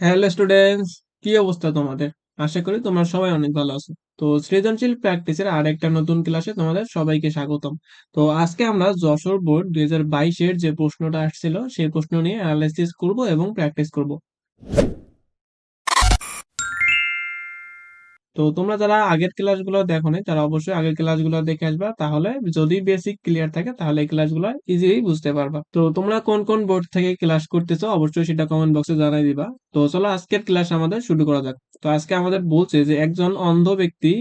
Hello students কি অবস্থা তোমাদের? আশা করি তোমরা সবাই অনেক ভালো আছো। তো সৃজনশীল প্র্যাকটিসের আর একটা নতুন ক্লাসে তোমাদের সবাইকে স্বাগতম। তো আজকে আমরা যশোর বোর্ড দুই হাজার বাইশের যে প্রশ্নটা আসছিল, সেই প্রশ্ন নিয়ে অ্যানালাইসিস করব এবং প্র্যাকটিস করব। তো তোমরা যারা আগের ক্লাসগুলো দেখো নাই তারা অবশ্যই আগের ক্লাসগুলো দেখে আসবা। তাহলে যদি বেসিক ক্লিয়ার থাকে, তাহলে এই ক্লাসগুলো ইজিলি বুঝতে পারবা। তো তোমরা কোন কোন বোর্ড থেকে ক্লাস করতেছো, অবশ্যই সেটা কমেন্ট বক্সে জানাই দিবা। তো চলো আজকের ক্লাস আমাদের শুরু করা যাক। তো আজকে আমাদের বলছে যে, একজন অন্ধ ব্যক্তি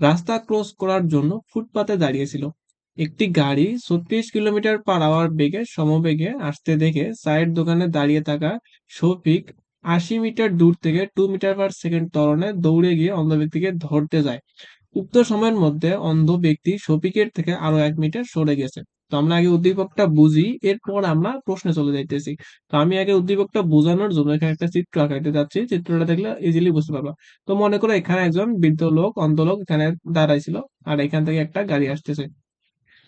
রাস্তা ক্রস করার জন্য ফুটপাতে দাঁড়িয়েছিল। একটি গাড়ি ছত্রিশ কিলোমিটার পার আওয়ার বেগে, সমবেগে আসতে দেখে চায়ের দোকানে দাঁড়িয়ে থাকা শফিক আশি মিটার দূর থেকে টু মিটার পার সেকেন্ড ত্বরণে দৌড়ে গিয়ে অন্ধ ব্যক্তিকে ধরতে যায়। উক্ত সময়ের মধ্যে অন্ধ ব্যক্তি শফিকের থেকে আরও এক মিটার সরে গেছে। তো আমরা আগে উদ্দীপকটা বুঝি, এরপর আমরা প্রশ্নে চলে যাইতেছি। তো আমি আগে উদ্দীপকটা বোঝানোর জন্য এখানে একটা চিত্র আঁকাইতে যাচ্ছি। চিত্রটা দেখলে ইজিলি বুঝতে পারবা। তো মনে করো এখানে একজন বৃদ্ধ লোক, অন্ধ লোক এখানে দাঁড়াইছিল, আর এখান থেকে একটা গাড়ি আসতেছে।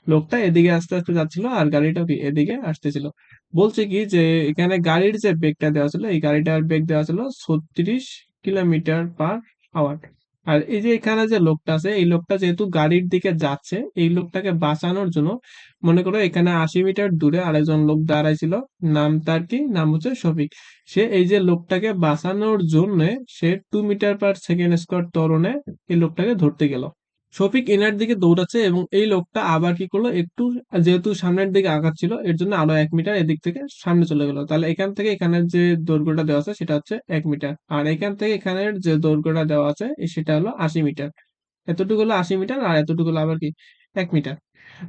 লোকটা এদিকে আস্তে আস্তে যাচ্ছিল আর গাড়িটা এদিকে আসতেছিল। বলছে কি যে, এখানে গাড়ির যে বেগটা দেওয়া ছিল, এই গাড়িটার বেগ দেওয়া ছিল ছত্রিশ কিলোমিটার পার আওয়ার। আর এই যে এখানে যে লোকটা আছে, এই লোকটা যেহেতু গাড়ির দিকে যাচ্ছে, এই লোকটাকে বাঁচানোর জন্য মনে করো এখানে আশি মিটার দূরে আরেকজন লোক দাঁড়াইছিল, নাম তার কি? নাম হচ্ছে শফিক। সে এই যে লোকটাকে বাঁচানোর জন্য সে two metre per second square তরণে এই লোকটাকে ধরতে গেল। শফিক এনার দিকে দৌড়াচ্ছে এবং এই লোকটা আবার কি করল? একটু, যেহেতু সামনের দিকে আঘাত ছিল এর জন্য আরও এক মিটার এদিক থেকে সামনে চলে গেল। তাহলে এখান থেকে এখানের যে দৈর্ঘ্যটা দেওয়া আছে, সেটা হচ্ছে এক মিটার। আর এখান থেকে এখানের যে দৈর্ঘ্যটা দেওয়া আছে, সেটা হলো আশি মিটার। এতটুকু হলো আশি মিটার, আর এতটুকু হলো আবার কি? এক মিটার।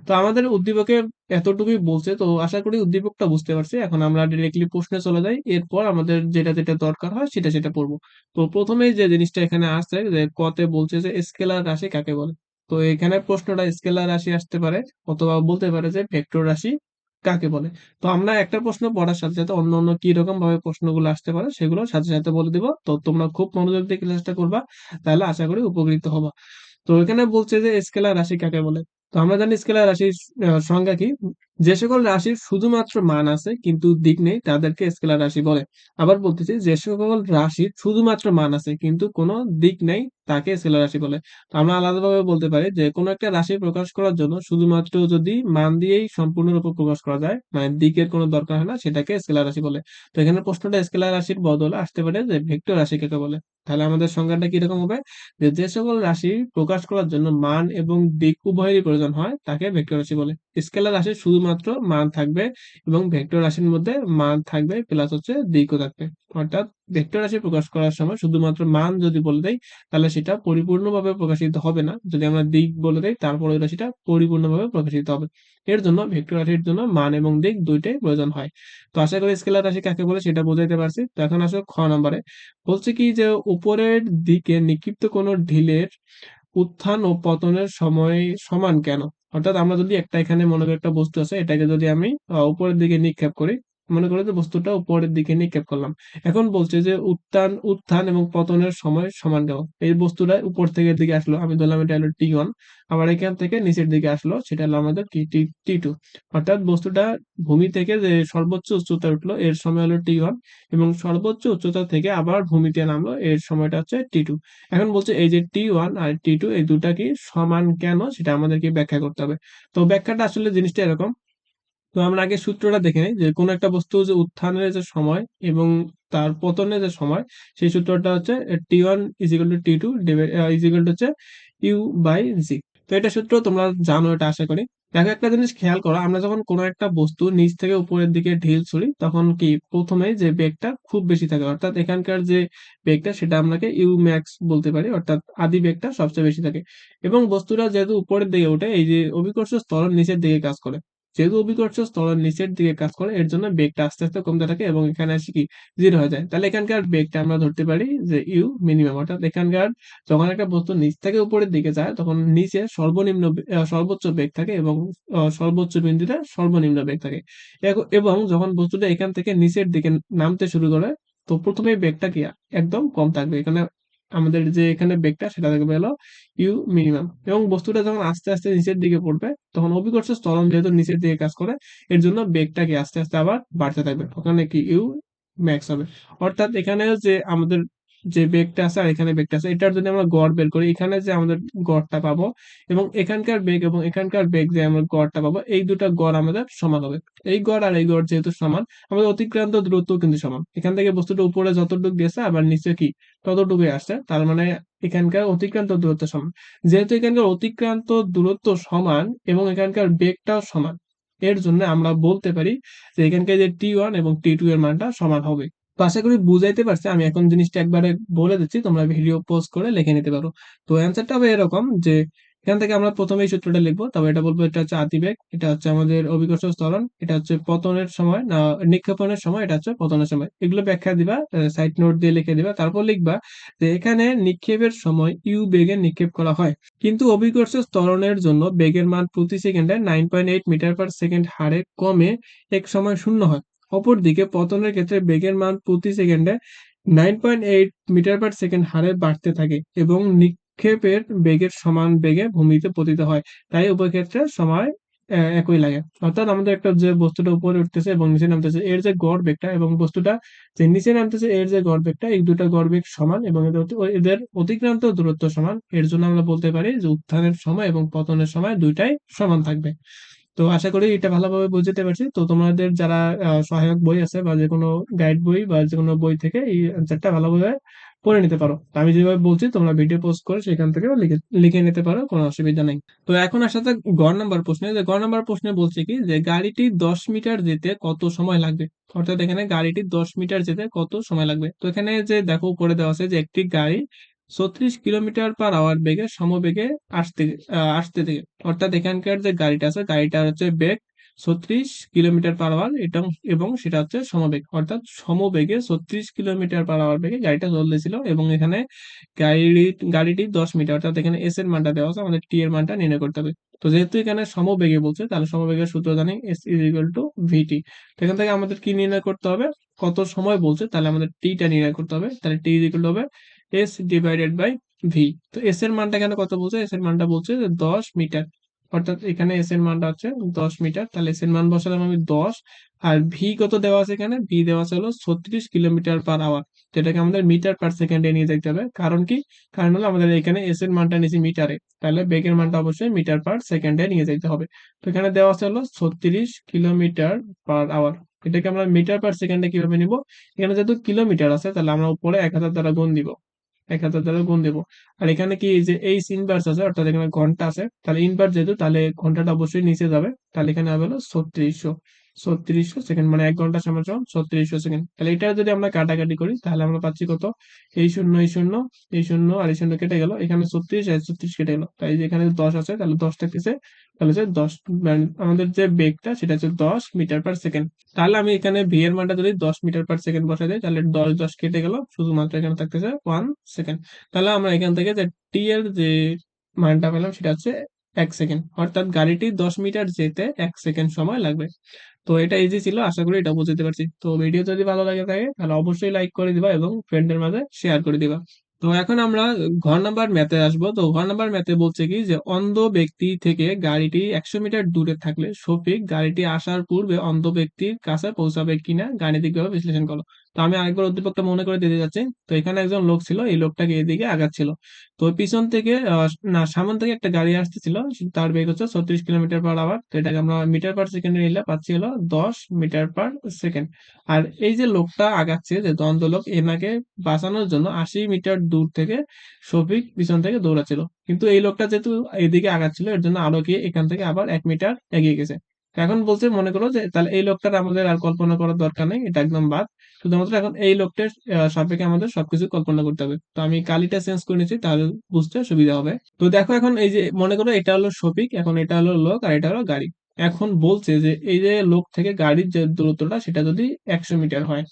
তো আমাদের উদ্দীপকে এতটুকুই বলছে, তো আশা করি উদ্দীপকটা বুঝতে পারছি। এখন আমরা ডিরেক্টলি প্রশ্নে চলে যাই। এরপর আমাদের যেটা যেটা দরকার হয়, সেটা সেটা পড়ব। তো প্রথমেই যে জিনিসটা এখানে আসছে, যে কতে বলছে যে স্কেলার রাশি কাকে বলে? তো এখানে প্রশ্নটা স্কেলার রাশি আসতে পারে, অথবা বলতে পারে যে ভেক্টর রাশি কাকে বলে? তো আমরা একটা প্রশ্ন পড়ার সাথে সাথে অন্য অন্য কি রকম ভাবে প্রশ্নগুলো আসতে পারে, সেগুলো সাথে সাথে বলে দিব। তো তোমরা খুব মনোযোগ দিয়ে ক্লাসটা করবা, তাহলে আশা করি উপকৃত হবা। তো এখানে বলছে যে স্কেলার রাশি কাকে বলে? তো আমরা জানি স্কেলার রাশির সংজ্ঞা কি? যে সকল রাশির শুধুমাত্র মান আছে, কিন্তু দিক নেই, তাদেরকে স্কেলার রাশি বলে। আবার বলতেছি, যে সকল রাশির শুধুমাত্র মান আছে, কিন্তু কোনো দিক নেই, তাকে স্কেলার রাশি বলে। আমরা আলাদাভাবে বলতে পারি যে, কোনো একটা রাশি প্রকাশ করার জন্য শুধুমাত্র যদি মান দিয়েই সম্পূর্ণরূপে প্রকাশ করা যায় মানে দিকের কোনো দরকার হয় না, সেটাকে স্কেলার রাশি বলে। তো এখানে প্রশ্নটা স্কেলার রাশির বদলে আসতে পারে যে, ভেক্টর রাশি কাকে বলে? তাহলে আমাদের সংজ্ঞাটা কীরকম হবে? যে যে সকল রাশি প্রকাশ করার জন্য মান এবং দিক উভয়েরই প্রয়োজন হয়, তাকে ভেক্টর রাশি বলে। স্কেলার রাশির শুধুমাত্র মান থাকবে এবং ভেক্টর রাশির মধ্যে মান থাকবে প্লাস হচ্ছে দিকও থাকবে। অর্থাৎ ভেক্টর রাশি প্রকাশ করার সময় শুধুমাত্র মান যদি বলে দেয় তাহলে সেটা পরিপূর্ণভাবে প্রকাশিত হবে না। যদি আমরা দিক বলে দেই, তারপরে ওই রাশিটা পরিপূর্ণভাবে প্রকাশিত হবে। এর জন্য ভেক্টর রাশির জন্য মান এবং দিক দুইটাই প্রয়োজন হয়। তো আশা করি স্কেলার রাশি কাকে বলে সেটা বোঝাইতে পারছি। তো এখন আসো খ নম্বরে। বলছে কি যে উপরের দিকে নিক্ষিপ্ত কোনো ঢিলের উত্থান ও পতনের সময় সমান কেন? অর্থাৎ আমরা যদি একটা এখানে মনে করি একটা বস্তু আছে, এটাকে যদি আমি উপরের দিকে নিক্ষেপ করি মনে করি যে বস্তুটা উপরের দিকে নিক্ষেপ করলাম। এখন বলছে যে উত্থান উত্থান এবং পতনের সময় সমান কেন এই বস্তুটা উপর থেকে দিকে আসলো। আমি ধরলাম এটা হলো টি ওয়ান আবার এখান থেকে নিচের দিকে আসলো। সেটা হলো আমাদের কি টি টি টু অর্থাৎ বস্তুটা ভূমি থেকে যে সর্বোচ্চ উচ্চতা উঠল, এর সময় হলো টি ওয়ান এবং সর্বোচ্চ উচ্চতা থেকে আবার ভূমিতে নামলো, এর সময়টা হচ্ছে টি টু এখন বলছে এই যে টি ওয়ান আর টি টু এই দুটা কি সমান কেন? সেটা আমাদেরকে ব্যাখ্যা করতে হবে। তো ব্যাখ্যাটা আসলে জিনিসটা এরকম তো আমরা আগে সূত্রটা দেখে নিই যে কোন একটা বস্তু যে উত্থানের যে সময় এবং তার পতনের যে সময়, সেই সূত্রটা হচ্ছে t one is equal to t two is is equal to হচ্ছে ইউ বাই জি তো এটা সূত্র তোমরা জানো, এটা আশা করি। দেখো একটা জিনিস খেয়াল করো, আমরা যখন কোনো একটা বস্তু নিচ থেকে উপরের দিকে ঢিল ছুড়ি, তখন কি প্রথমে যে বেগটা খুব বেশি থাকে, অর্থাৎ এখানকার যে বেগটা সেটা আমরাকে ইউ ম্যাক্স বলতে পারি, অর্থাৎ আদি বেগটা সবচেয়ে বেশি থাকে। এবং বস্তুটা যেহেতু উপরের দিকে ওঠে, এই যে অভিকর্ষ স্তরণ নিচের দিকে কাজ করে। যেহেতু অভিকর্ষ স্তরণ নিচের দিকে কাজ করে, এর জন্য বেগটা আস্তে আস্তে কমতে থাকে এবং এখানে আসি কি জিরো হয়ে যায়। তাহলে এখানকার বেগটা আমরা ধরতে পারি যে ইউ মিনিমাম অর্থাৎ এখানকার যখন একটা বস্তু নিচ থেকে উপরের দিকে যায়, তখন নিচে সর্বনিম্ন সর্বোচ্চ বেগ থাকে এবং সর্বোচ্চ বিন্দুতে সর্বনিম্ন বেগ থাকে। এবং যখন বস্তুটা এখান থেকে নিচের দিকে নামতে শুরু করে, তো প্রথমে বেগটা কি, একদম কম থাকবে। এখানে আমাদের যে এখানে বেগটা সেটা দেখবে হলো ইউ মিনিমাম এবং বস্তুটা যখন আস্তে আস্তে নিচের দিকে পড়বে, তখন অভিকর্ষ ত্বরণ যেহেতু নিচের দিকে কাজ করে, এর জন্য বেগটাকে আস্তে আস্তে আবার বাড়তে থাকবে। ওখানে কি ইউ ম্যাক্স হবে। অর্থাৎ এখানে যে আমাদের যে বেগটা আছে আর এখানে বেগটা আছে, এটার যদি আমরা গড় বের করি। এখানে যে আমাদের গড়টা পাবো এবং এখানকার বেগ এবং এখানকার বেগ যে আমরা গড়টা পাবো, এই দুটো গড় আমাদের সমান হবে। এই গড় আর এই গড় যেহেতু সমান, আমাদের অতিক্রান্ত দূরত্ব কিন্তু সমান। এখান থেকে বস্তুটা উপরে যতটুকু গেছে, আবার নিচে কি? ততটুকুই আসছে। তার মানে এখানকার অতিক্রান্ত দূরত্ব সমান। যেহেতু এখানকার অতিক্রান্ত দূরত্ব সমান এবং এখানকার বেগটাও সমান, এর জন্য আমরা বলতে পারি যে এখানকার যে টি ওয়ান এবং টি টু এর মানটা সমান হবে। তো আশা করি বুঝাইতে পারছি। আমি এখন জিনিসটা একবারে বলে দিচ্ছি, তোমরা ভিডিও পোস্ট করে লিখে নিতে পারো। তো অ্যান্সারটা হবে এরকম যে, এখান থেকে আমরা প্রথমে এই সূত্রটা লিখব। তবে এটা বলব এটা হচ্ছে আতিবেগ এটা হচ্ছে আমাদের অভিকর্ষ ত্বরণ, এটা হচ্ছে পতনের সময়, না, নিক্ষেপণের সময়, এটা হচ্ছে পতনের সময়। এগুলো ব্যাখ্যা দিবা সাইড নোট দিয়ে লিখে দিবা, তারপর লিখবা যে এখানে নিক্ষেপের সময় ইউ বেগে নিক্ষেপ করা হয়। কিন্তু অভিকর্ষ ত্বরণের জন্য বেগের মান প্রতি সেকেন্ডে nine point eight metre per second হারে কমে এক সময় শূন্য হয়। অপরদিকে পতনের ক্ষেত্রে বেগের মান প্রতি সেকেন্ডে nine point eight metre per second হারে বাড়তে থাকে এবং নিক্ষেপের বেগের সমান বেগে ভূমিতে পতিত হয়। তাই উভয় ক্ষেত্রে সময় একই লাগে। অর্থাৎ আমাদের একটা যে বস্তুটা উপরে উঠতেছে এবং নিচে নামতেছে, এর যে গড় বেগটা এবং বস্তুটা যে নিচে নামতেছে, এর যে গড় বেগটা, এই দুটা গড় বেগ সমান এবং এদের এদের অতিক্রান্ত দূরত্ব সমান। এর জন্য আমরা বলতে পারি যে উত্থানের সময় এবং পতনের সময় দুইটাই সমান থাকবে। তো আশা করি এটা ভালোভাবে বুঝতে পারছি। তো তোমাদের যারা সহায়ক বই আছে বা যে কোনো গাইড বই বা যে কোনো বই থেকে এই অ্যান্সারটা ভালোভাবে পড়ে নিতে পারো। আমি যেভাবে বলছি, তোমরা ভিডিও পোস্ট করে সেখান থেকে লিখে লিখে নিতে পারো, কোনো অসুবিধা নেই। তো এখন আসাতে গড় নাম্বার প্রশ্নে। যে গড় নাম্বার প্রশ্নে বলছে কি, যে গাড়িটি দশ মিটার যেতে কত সময় লাগবে? অর্থাৎ এখানে গাড়িটি দশ মিটার যেতে কত সময় লাগবে? তো এখানে যে দেখো উপরে দেওয়া আছে যে একটি গাড়ি ছত্রিশ কিলোমিটার পার আওয়ার বেগে সমবেগে আসতে আসতে থেকে। অর্থাৎ এখানকার যে গাড়িটা আছে, গাড়িটার হচ্ছে বেগ ছত্রিশ কিলোমিটার পার আওয়ার এটা এবং সেটা হচ্ছে সমবেগ। অর্থাৎ সমবেগে ছত্রিশ কিলোমিটার পার আওয়ার বেগে গাড়িটা চলতেছিল এবং এখানে গাড়ি গাড়িটি দশ মিটার, অর্থাৎ এখানে এস এর মানটা দেওয়া আছে, আমাদের টি এর মানটা নির্ণয় করতে হবে। তো যেহেতু এখানে সমবেগে বলছে, তাহলে সমবেগের সূত্র জানি s is equal to v t এখান থেকে আমাদের কি নির্ণয় করতে হবে? কত সময় বলছে, তাহলে আমাদের টিটা নির্ণয় করতে হবে। তাহলে টি ইজ ইকুয়াল হবে এস ডিভাইডেড বাই ভি তো এস এর মানটা এখানে কত বলছে? এস এর মানটা বলছে দশ মিটার। অর্থাৎ এখানে এস এর মানটা হচ্ছে দশ মিটার। তাহলে এস এর মান বসালাম আমি দশ। আর ভি কত দেওয়া আছে এখানে? ভি দেওয়া আছে হলো ছত্রিশ কিলোমিটার পার আওয়ার যেটাকে আমাদের মিটার পার সেকেন্ডে নিয়ে যেতে হবে। কারণ কি? কারণ হলো আমাদের এখানে এস এর মানটা নিয়েছি মিটারে। তাহলে বেগের মানটা অবশ্যই মিটার পার সেকেন্ডে নিয়ে যেতে হবে। তো এখানে দেওয়া আছে হলো ছত্রিশ কিলোমিটার পার আওয়ার এটাকে আমরা মিটার পার সেকেন্ডে কীভাবে নিব? এখানে যেহেতু কিলোমিটার আছে, তাহলে আমরা উপরে এক হাজার দ্বারা গুণ দিব। এক হাজার দ্বারা গুণ দেবো। আর এখানে কি যে এইচ ইনভার্স আছে, অর্থাৎ এখানে ঘণ্টা আছে, তাহলে ইনভার্স যেহেতু, তাহলে ঘন্টাটা অবশ্যই নিচে যাবে। তাহলে এখানে হবে হলো ছত্রিশশো। ছত্রিশশো সেকেন্ড মানে এক ঘণ্টা সময় সমান ছত্রিশশো সেকেন্ড। তাহলে এটা যদি আমরা কাটাকাটি করি, তাহলে আমরা পাচ্ছি কত? এই শূন্য এই শূন্য এই শূন্য আর এই শূন্য কেটে গেল। এখানে ছত্রিশ আর ছত্রিশ কেটে গেল। তাই এখানে দশ আছে, তাহলে দশ থাকতেছে। তাহলে হচ্ছে দশ মানে আমাদের যে বেগটা, সেটা হচ্ছে দশ মিটার পার সেকেন্ড। তাহলে আমি এখানে ভি এর মানটা যদি দশ মিটার পার সেকেন্ড বসাই দিই, তাহলে দশ দশ কেটে গেল। শুধুমাত্র এখানে থাকতেছে ওয়ান সেকেন্ড তাহলে আমরা এখান থেকে যে টি এর যে মানটা পেলাম, সেটা হচ্ছে এক সেকেন্ড অর্থাৎ গাড়িটি দশ মিটার যেতে এক সেকেন্ড সময় লাগবে। তো এটা ইজি ছিল, আশা করি এটা বুঝতে পারছি। তো ভিডিও যদি ভালো লাগে থাকে, তাহলে অবশ্যই লাইক করে দিবা এবং ফ্রেন্ডের মাঝে শেয়ার করে দিবা। তো এখন আমরা ঘর নাম্বার ম্যাথে আসব। তো ঘর নাম্বার ম্যাথে বলছে কি যে, অন্ধ ব্যক্তি থেকে গাড়িটি একশো মিটার দূরে থাকলে শফিক গাড়িটি আসার পূর্বে অন্ধ ব্যক্তির কাছে পৌঁছাবে কিনা, গাণিতিকভাবে বিশ্লেষণ করো। তো আমি আরেকবার উদ্দীপকটা মনে করে দিতে যাচ্ছি। তো এখানে একজন লোক ছিল, এই লোকটাকে এদিকে আগাচ্ছিল। তো পিছন থেকে না, সামন থেকে একটা গাড়ি আসতেছিল, তার বেগ হচ্ছে ছত্রিশ কিলোমিটার পার আওয়ার তো এটাকে আমরা মিটার পার সেকেন্ডে নিলে পাচ্ছি হলো দশ মিটার পার সেকেন্ড আর এই যে লোকটা আগাচ্ছে, যে দ্বন্দ্ব লোক, এনাকে বাঁচানোর জন্য আশি মিটার দূর থেকে শফিক পিছন থেকে দৌড়াচ্ছিল। কিন্তু এই লোকটা যেহেতু এদিকে আগাচ্ছিল, এর জন্য আরও কি এখান থেকে আবার এক মিটার এগিয়ে গেছে। এখন বলছে, মনে করো যে তাহলে এই লোকটার আমাদের আর কল্পনা করার দরকার নেই, এটা একদম বাদ। শুধুমাত্র এখন এই লোকটার সাপেক্ষে আমাদের সবকিছু কল্পনা করতে হবে। তো আমি কালিটা চেঞ্জ করে নিচ্ছি, তাহলে বুঝতে সুবিধা হবে। তো দেখো এখন এই যে, মনে করো এটা হলো শফিক, এখন এটা হলো লোক আর এটা হলো গাড়ি। এখন বলছে যে, এই যে লোক থেকে গাড়ির যে দূরত্বটা, সেটা যদি একশো মিটার হয়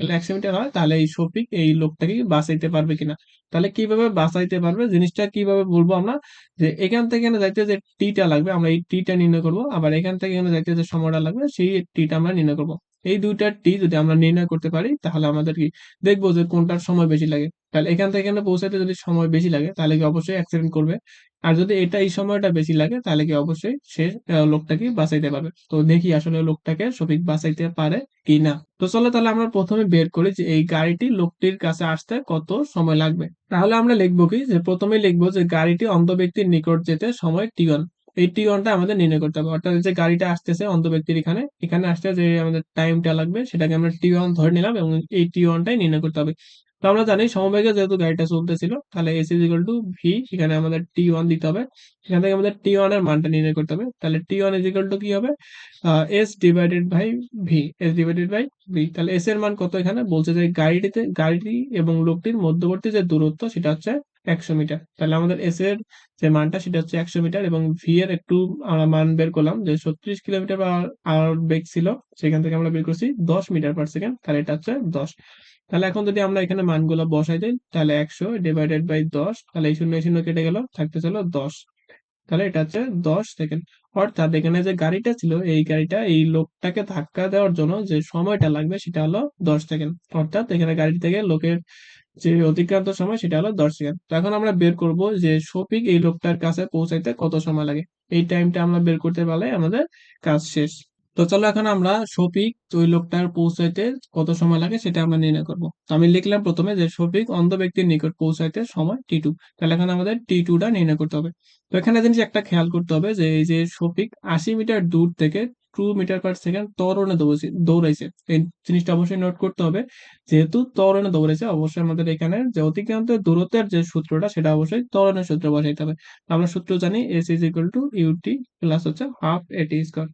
তাহলে একশো মিটার হয়, তাহলে এই শফিক এই লোকটাকে বাঁচাইতে পারবে কিনা? তাহলে কীভাবে বাঁচাইতে পারবে? জিনিসটা কীভাবে বলব আমরা? যে এখান থেকে এখানে যাইতে যে টিটা লাগবে, আমরা এই টিটা নির্ণয় করব। আবার এখান থেকে এখানে যাইতে যে সময়টা লাগবে, সেই টিটা আমরা নির্ণয় করব। এই দুইটা টি যদি আমরা নির্ণয় করতে পারি, তাহলে আমাদের কি দেখব যে কোনটার সময় বেশি লাগে? তাহলে এখান থেকে এখানে পৌঁছাতে যদি সময় বেশি লাগে, তাহলে কি অবশ্যই অ্যাক্সিডেন্ট করবে? আর যদি এটা এই সময়টা বেশি লাগে, তাহলে কি অবশ্যই সে লোকটাকে বাঁচাইতে পারবে। তো দেখি আসলে লোকটাকে শফিক বাঁচাইতে পারে কি না তো চলো তাহলে আমরা প্রথমে বের করি যে এই গাড়িটি লোকটির কাছে আসতে কত সময় লাগবে। তাহলে আমরা লিখব কি যে প্রথমে লিখব যে গাড়িটি অন্ধ ব্যক্তির নিকট যেতে সময় টিগন এই টি ওয়ানটা আমাদের নির্ণয় করতে হবে। অর্থাৎ যে গাড়িটা আসতেছে অন্ধ ব্যক্তির এখানে এখানে আসতে যে আমাদের টাইমটা লাগবে, সেটাকে আমরা টি ওয়ান ধরে নিলাম এবং এই টি ওয়ানটাই নির্ণয় করতে হবে। তো আমরা জানি সমবেগে যেহেতু গাড়িটা চলতেছিল, তাহলে s is equal to v সেখানে আমাদের টি ওয়ান দিতে হবে। সেখান থেকে আমাদের টি ওয়ানের মানটা নির্ণয় করতে হবে। তাহলে t one is equal to কি হবে? S divided by v s divided by তাহলে এস এর মান কত এখানে? বলছে যে গাড়িটিতে, গাড়িটি এবং লোকটির মধ্যবর্তী যে দূরত্ব, সেটা হচ্ছে একশো মিটার। তাহলে আমাদের এস এর যে মানটা, সেটা হচ্ছে একশো মিটার এবং ভি এর একটু আমরা মান বের করলাম যে ছত্রিশ কিলোমিটার পার আওয়ার বেগ ছিল, সেখান থেকে আমরা বের করছি দশ মিটার পার সেকেন্ড তাহলে এটা হচ্ছে দশ। তাহলে এখন যদি আমরা এখানে মানগুলো বসাই দিই, তাহলে একশো ডিভাইডেড বাই দশ, তাহলে এই শূন্য শূন্য কেটে গেল থাকতে ছিল দশ। তাহলে এটা হচ্ছে দশ সেকেন্ড অর্থাৎ এখানে যে গাড়িটা ছিল, এই গাড়িটা, এই লোকটাকে ধাক্কা দেওয়ার জন্য যে সময়টা লাগবে সেটা হলো দশ সেকেন্ড। অর্থাৎ এখানে গাড়ি থেকে লোকের যে অতিক্রান্ত সময় সেটা হলো দশ সেকেন্ড। তো এখন আমরা বের করব যে শফিক এই লোকটার কাছে পৌঁছাইতে কত সময় লাগে। এই টাইমটা আমরা বের করতে পারলে আমাদের কাজ শেষ। তো চলো এখন আমরা শফিক ওই লোকটার পৌঁছাইতে কত সময় লাগে সেটা আমরা নির্ণয় করব। তো আমি লিখলাম প্রথমে যে শফিক অন্ধ ব্যক্তির নিকট পৌঁছাইতে সময় টি টু তাহলে এখন আমাদের টি টুটা নির্ণয় করতে হবে। তো এখানে জিনিস একটা খেয়াল করতে হবে যে এই যে শফিক আশি মিটার দূর থেকে টু মিটার পার সেকেন্ড ত্বরণে দৌড়াইছে। এই জিনিসটা অবশ্যই নোট করতে হবে। যেহেতু ত্বরণে দৌড়াইছে অবশ্যই আমাদের এখানে যে অতিক্রান্ত দূরত্বের যে সূত্রটা, সেটা অবশ্যই তরণের সূত্র বসাইতে হবে। আমরা সূত্র জানি s is equal to u t plus হচ্ছে half a t square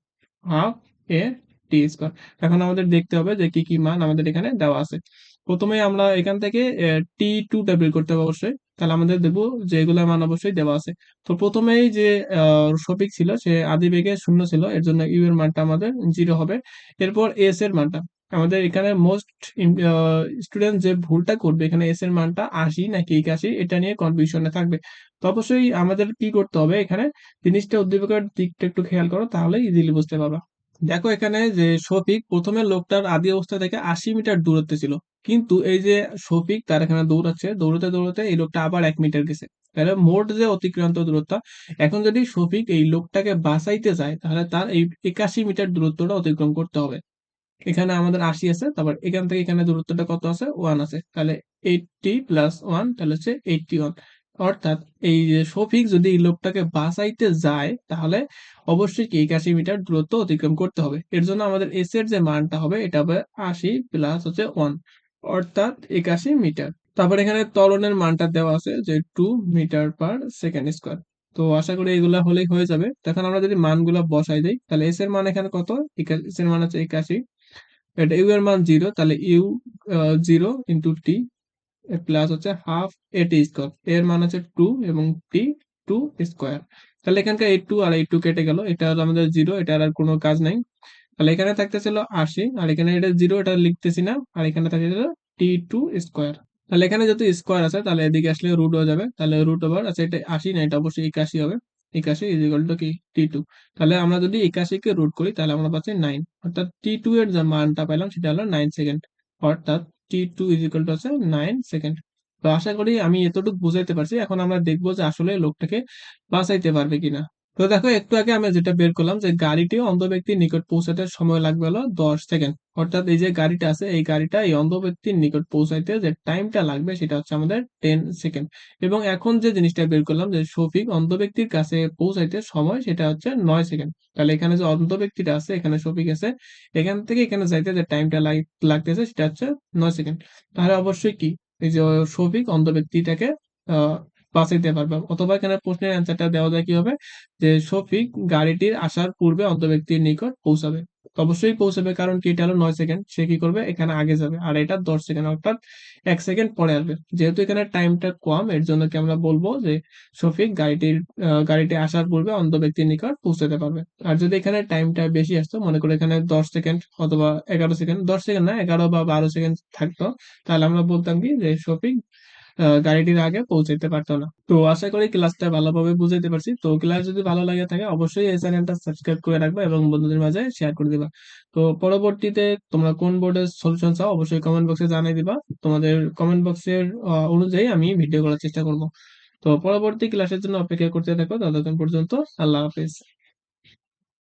half a t square এখন আমাদের দেখতে হবে যে কি কি মান আমাদের এখানে দেওয়া আছে। প্রথমে আমরা এখান থেকে টি টু বের করতে হবে অবশ্যই। তাহলে আমাদের দেখব যে এগুলো মান অবশ্যই দেওয়া আছে। তো প্রথমেই যে সফিক ছিল, সে আদি বেগে শূন্য ছিল, এর জন্য ইউ এর মানটা আমাদের জিরো হবে। এরপর এস এর মানটা। আমাদের এখানে মোস্ট স্টুডেন্ট যে ভুলটা করবে, এখানে এস এর মানটা আশি নাকি একাশি, এটা নিয়ে কনফিউশনে থাকবে। তো অবশ্যই আমাদের কি করতে হবে এখানে? জিনিসটা উদ্দীপকের দিকটা একটু খেয়াল করো তাহলে ইজিলি বুঝতে পারবা। দেখো এখানে যে শফিক প্রথমে লোকটার আদি অবস্থা থেকে আশি মিটার দূরত্বে ছিল। কিন্তু এই যে শফিক তার এখানে দৌড়াচ্ছে, দৌড়তে দৌড়তে এই লোকটা আবার এক মিটার গেছে। তাহলে মোট যে অতিক্রান্ত দূরত্ব, এখন যদি শফিক এই লোকটাকে বাঁচাইতে যায়, তাহলে তার এই একাশি মিটার দূরত্বটা অতিক্রম করতে হবে। এখানে আমাদের আশি আছে, তারপর এখান থেকে এখানে দূরত্বটা কত আছে? ওয়ান আছে। তাহলে এইটটি প্লাস ওয়ান, তাহলে হচ্ছে এইটটি ওয়ান। অর্থাৎ এই যে শফিক যদি এই লোকটাকে বাঁচাইতে যায়, তাহলে অবশ্যই কি একাশি মিটার দূরত্ব অতিক্রম করতে হবে। এর জন্য আমাদের এস এর যে মানটা হবে, এটা হবে আশি প্লাস হচ্ছে ওয়ান অর্থাৎ একাশি মিটার। তারপর এখানে ত্বরণের মানটা দেওয়া আছে যে two metre per second square তো আশা করি এগুলা হলেই হয়ে যাবে। তখন আমরা যদি মানগুলা বসাই দিই, তাহলে এস এর মান এখানে কত? এস এর মান হচ্ছে একাশি। এটা ইউ এর মান জিরো তাহলে u zero into t plus হচ্ছে হাফ এ টি স্কোয়ার এর মান হচ্ছে টু এবং টি টু স্কোয়ার তাহলে এখানকার এই টু আর এই টু কেটে গেল। এটা হলো আমাদের জিরো এটা আর কোনো কাজ নাই। তাহলে এখানে থাকতেছিল আশি, আর এখানে এটা জিরো এটা লিখতেছি না। আর এখানে থাকতেছিল টি টু স্কোয়ার তাহলে এখানে যেহেতু স্কোয়ার আছে, তাহলে এদিকে আসলে রুট হয়ে যাবে। তাহলে রুট ওভার আছে এটা আশি না, এটা অবশ্যই একাশি হবে। একাশি ইজ ইকুয়াল টু কি? টি টু তাহলে আমরা যদি একাশিকে রুট করি, তাহলে আমরা পাচ্ছি নাইন অর্থাৎ টি টু এর যে মানটা পেলাম সেটা হলো নাইন সেকেন্ড অর্থাৎ টি নাইন সেকেন্ড তো আশা করি আমি এতটুকু বুঝাইতে পারছি। এখন আমরা দেখব যে আসলে লোকটাকে বাঁচাইতে পারবে কিনা। তো দেখো, একটু আগে আমি যেটা বের করলাম যে গাড়িটি অন্ধ ব্যক্তির নিকট পৌঁছাতে সময় লাগবে হলো দশ সেকেন্ড। অর্থাৎ এই যে গাড়িটা আছে, এই গাড়িটা এই অন্ধ ব্যক্তির নিকট পৌঁছাইতে যে টাইমটা লাগবে সেটা হচ্ছে আমাদের টেন সেকেন্ড। এবং এখন যে জিনিসটা বের করলাম যে শফিক অন্ধ ব্যক্তির কাছে পৌঁছাইতে সময় সেটা হচ্ছে নয় সেকেন্ড। তাহলে এখানে যে অন্ধ ব্যক্তিটা আছে, এখানে শফিক আছে, এখান থেকে এখানে যাইতে যে টাইমটা লাগতেছে সেটা হচ্ছে নয় সেকেন্ড। তাহলে অবশ্যই কি? এই যে শফিক অন্ধ ব্যক্তিটাকে বাঁচাইতে পারবে। অথবা এখানে প্রশ্নের অ্যান্সারটা দেওয়া যায় কি হবে যে শফিক গাড়িটির আসার পূর্বে অন্ত ব্যক্তির নিকট পৌঁছাবে। অবশ্যই পৌঁছাবে কারণ কি? এটা হলো নয় সেকেন্ড সে কি করবে? এখানে আগে যাবে। আর এটা দশ সেকেন্ড অর্থাৎ এক সেকেন্ড পরে আসবে। যেহেতু এখানে টাইমটা কম, এর জন্য কি আমরা বলব? যে শফিক গাড়িটির গাড়িটি আসার পূর্বে অন্ধ ব্যক্তির নিকট পৌঁছাতে পারবে। আর যদি এখানে টাইমটা বেশি আসতো, মনে করি এখানে দশ সেকেন্ড অথবা এগারো সেকেন্ড দশ সেকেন্ড না, এগারো বা বারো সেকেন্ড থাকতো, তাহলে আমরা বলতাম কি? যে শফিক গাড়িটির আগে পৌঁছাইতে পারতো না। তো আশা করি ক্লাসটা ভালোভাবে বুঝাইতে পারছি। তো ক্লাস যদি ভালো লাগে থাকে, অবশ্যই এই চ্যানেলটা সাবস্ক্রাইব করে রাখবা এবং বন্ধুদের মাঝে শেয়ার করে দিবা। তো পরবর্তীতে তোমরা কোন বোর্ডের সলিউশন চাও, অবশ্যই কমেন্ট বক্সে জানিয়ে দিবা। তোমাদের কমেন্ট বক্সের অনুযায়ী আমি ভিডিও করার চেষ্টা করব। তো পরবর্তী ক্লাসের জন্য অপেক্ষা করতে থাকো, ততক্ষণ পর্যন্ত আল্লাহ হাফেজ।